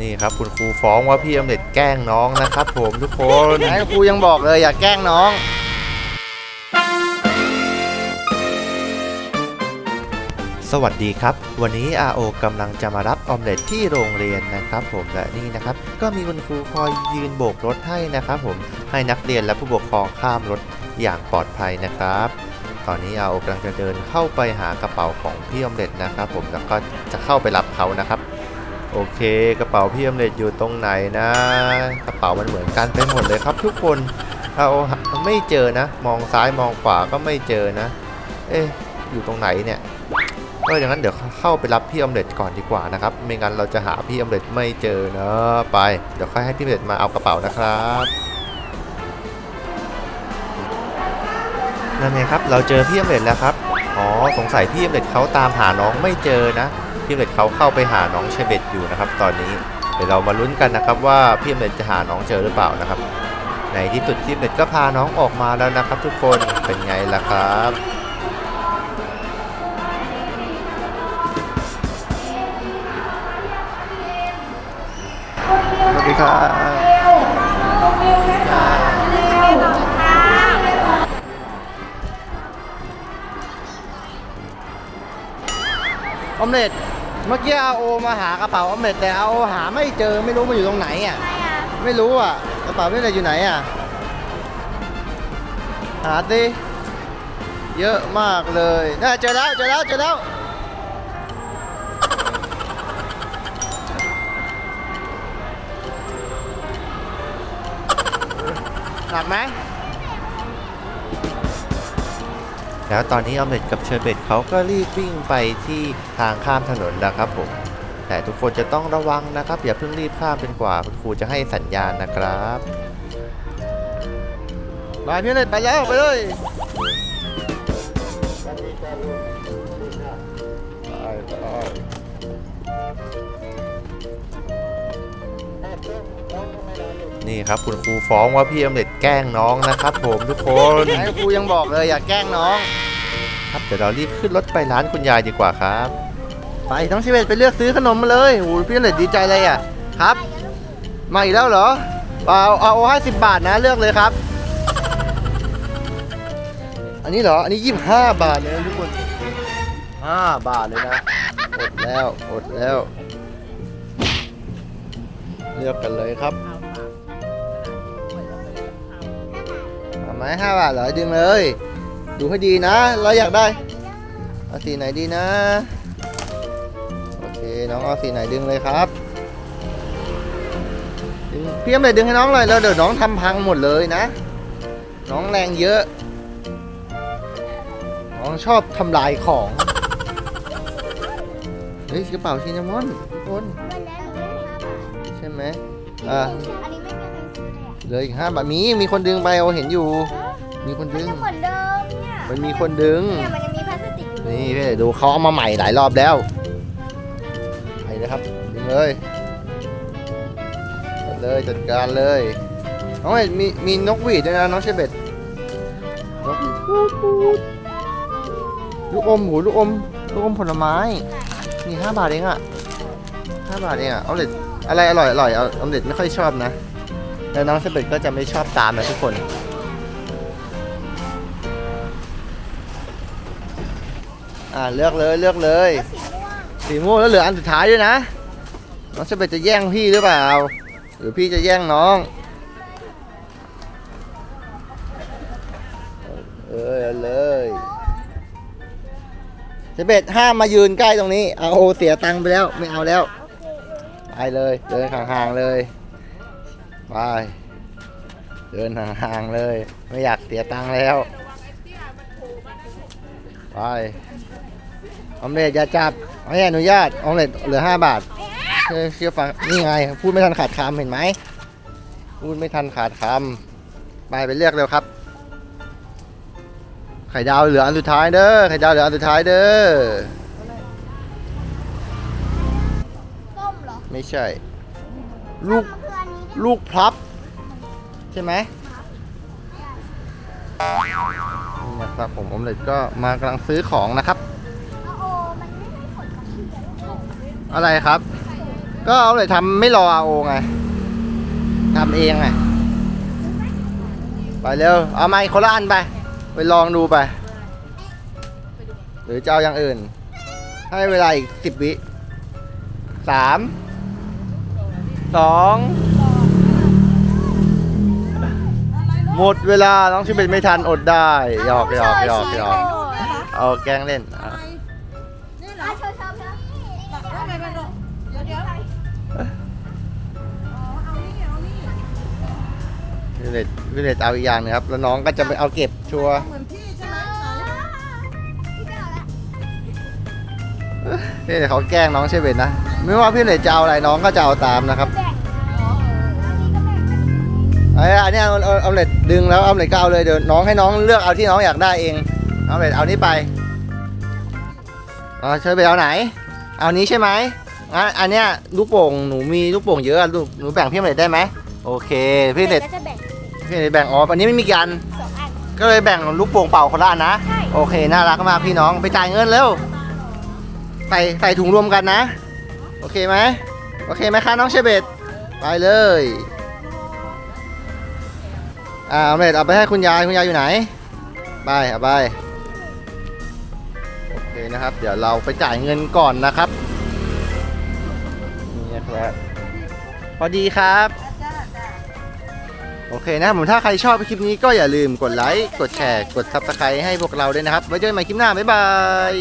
นี่ครับคุณครูฟ้องว่าพี่อมเล็ดแกล้งน้องนะครับ ผมทุกคนไหนครูยังบอกเลยอย่าแกล้งน้อง สวัสดีครับ วันนี้ RO กำลังจะมารับออมเล็ตที่โรงเรียนนะครับ ผมและนี่นะครับ ก็มีคุณครูคอยยืนโบกรถให้นะครับ ผมให้นักเรียนและผู้ปกครองข้ามรถอย่างปลอดภัยนะครับตอนนี้ RO กำลังจะเดินเข้าไปหากระเป๋าของพี่ออมเล็ตนะครับ ผมแล้วก็จะเข้าไปรับเขานะครับ โอเคกระเป๋าพี่อมเล็ตอยู่ตรงไหนนะ กระเป๋ามันเหมือนกันไปหมดเลยครับ ทุกคนเราไม่เจอนะ มองซ้ายมองขวาก็ไม่เจอนะ เอ๊ะอยู่ตรงไหนเนี่ยก็อย่างนั้นเดี๋ยวเข้าไปรับพี่อมเล็ตก่อนดีกว่านะครับ ไม่งั้นเราจะหาพี่อมเล็ตไม่เจอเนอะไป เดี๋ยวค่อยให้พี่อมเล็ตมาเอากระเป๋านะครับนั่นไงครับ เราเจอพี่อมเล็ตแล้วครับ อ๋อ สงสัยพี่อมเล็ตเขาตามหาน้องไม่เจอนะ พี่อมเล็ตเขาเข้าไปหาน้องเชเบตอยู่นะครับ ตอนนี้เดี๋ยวเรามาลุ้นกันนะครับว่าพี่อมเล็ตจะหาน้องเจอหรือเปล่านะครับ ในที่สุดพี่อมเล็ตก็พาน้องออกมาแล้วนะครับ ทุกคนเป็นไงล่ะครับสวัสดีครับออมเล็ต เมื่อกี้อาโอมาหากระเป๋าออมเล็ตแต่อาโอหาไม่เจอไม่รู้มันอยู่ตรงไหนอะไม่รู้อะกระเป๋าพี่ออมเล็ตอยู่ไหนอะ หาสิเยอะมากเลยน่าเจอแล้วเจอแล้วเจอแล้วหนักไหม แล้วตอนนี้ออมเล็ตกับเชอร์เบตเขาก็รีบวิ่งไปที่ทางข้ามถนนแล้วครับผม แต่ทุกคนจะต้องระวังนะครับ อย่าเพิ่งรีบข้ามเป็นกว่าคุณครูจะให้สัญญาณนะครับไปพี่ออมเล็ตไปแล้วไปเลย นี่ครับคุณครูฟ้องว่าพี่อมเล็ตแกล้งน้องนะครับ ผมทุกคนไหนครูยังบอกเลยอย่าแกล้งน้อง ครับเดี๋ยวเรารีบขึ้นรถไปร้านคุณยายดีกว่าครับ ไปน้องชิเวตไปเลือกซื้อขนมมาเลยโอ้โหพี่อเล็ดดีใจเลยอะครับ มาอีกแล้วเหรอเอาเอาเอาให้สิบบาทนะเลือกเลยครับ อันนี้เหรออันนี้ยี่สิบห้าบาทเลยนะทุกคนห้าบาทเลยนะอดแล้วอดแล้ว เลือกกันเลยครับเอาไหมห้าบาทเหรอดึงเลย ดูให้ดีนะเราอยากได้เอาสีไหนดีนะ โอเคน้องเอาสีไหนดึงเลยครับดึงพี่เอ็มเลยดึงให้น้องเลยแล้วเดี๋ยวน้องทำพังหมดเลยนะ น้องแรงเยอะ น้องชอบทำลายของเฮ้ยกระเป๋าชินามอนทุกคน ใช่ไหมอ่าอันนี้ไม่มีใครซื้อเลยอะเหลืออีกห้าบาทมีมีคนดึงไปเอาเห็นอยู่ มีคนมันดึงก็เหมือนเดิมเนี่ยมันมีคนดึง เนี่ยมันยังมีพลาสติกอยู่นี่พี่ดูเขาเอามาใหม่หลายรอบแล้วไปเลยครับดึงเลยจัดเลยจัดการเลยน้องเอ็ดมีมีนกหวีดด้วยนะน้องเชเบตนกหวีดปูดปูดลูกอมหูลูกอมลูกอมผลไม้ นี่ห้าบาทเองอะห้าบาทเองอะเอาเล็ด อะไรอร่อยอร่อยเอาอาเล็ดไม่ค่อยชอบนะแล้วน้องเชเบตก็จะไม่ชอบตามนะทุกคนอ่าเลือกเลยเลือกเลย สีม่วงแล้วเหลืออันสุดท้ายด้วยนะ น้องเชเบตจะแย่งพี่หรือเปล่า หรือพี่จะแย่งน้องเออเอาเลยเชเบตห้ามมายืนใกล้ตรงนี้เอาเสียตังค์ไปแล้วไม่เอาแล้ว ไปเลย เดินห่างๆเลยไปเดินห่างๆเลย ไม่อยากเสียตังค์แล้วไปออมเล็ตอย่าจับไม่อนุญาตออมเล็ตเหลือห้าบาทเชื่อเชื่อฟังนี่ไง พูดไม่ทันขาดคำเห็นไหมพูดไม่ทันขาดคำไปไปเลือกเร็วครับ ไข่ดาวเหลืออันสุดท้ายเด้อไข่ดาวเหลืออันสุดท้ายเด้อ ส้มเหรอ ไม่ใช่ ลูกมันคืออันนี้ลูกพลับ ใช่ไหมนี่นะครับผมออมเล็ตก็มากำลังซื้อของนะครับเอาโอมันไม่ได้ผลกับที่เดี๋ยวอะไรครับผก็เอาเลยทำไม่รออาโอไงทำเองไงไปเร็ว เอาไมค์คนละอันไป ไปลองดูไป หรือจะเอาอย่างอื่น ให้เวลาอีกสิบวิสาม สองหมดเวลาน้องชิเป็นไม่ทันอดได้หยอกหยอกหยอกหยอกเอาแกล้งเล่นอะนี่เหรอะอเชิญเชิญเชิญแล้วไปไปดูเดี๋ยวเดี๋ยวอ๋อเอานี่เอานี่วิเลตวิเลตเอาอีกอย่างหนึงครับ แล้วน้องก็จะไปเอาเก็บชัวร์เหมือนพี่ใช่ไหมพี่ไม่เอาละนี่เดี๋ยวเขาแกล้งน้องเชเบตนะ ไม่ว่าพี่เลตจะเอาอะไรน้องก็จะเอาตามนะครับ ไอ้อันเนี้ยเอาเอาเอาเลตดึงแล้วเอาเลตก็เอาเลยเดี๋ยวน้องให้น้องเลือกเอาที่น้องอยากได้เองเอาเลตเอานี้ไปเอาเชเบตเอาไหน เอานี้ใช่ไหมอะอันเนี้ยลูกโป่งหนูมีลูกโป่งเยอะอะลูกหนูแบ่งพี่เลตได้ไหมโอเคพี่เลตก็จะแบ่งพี่เลตแบ่งอ๋ออันนี้ไม่มีกันสองอัน ก็เลยแบ่งลูกโป่งเป่าคนละอันนะใช่ โอเคน่ารักมากพี่น้องไปจ่ายเงินเร็วใส่ใส่ถุงรวมกันนะ โอเคไหมโอเคไหมคะน้องเชเบตไปเลย อ่าเอาเมดเอาไปให้คุณยายคุณยายอยู่ไหนไปเอาไปโอเคนะครับ เดี๋ยวเราไปจ่ายเงินก่อนนะครับนี่นะครับพอดีครับ โอเคนะครับผมถ้าใครชอบคลิปนี้ก็อย่าลืมกดไลค์ กดแชร์ กด subscribe ให้พวกเราด้วยนะครับ ไว้เจอกันใหม่คลิปหน้า บ๊ายบาย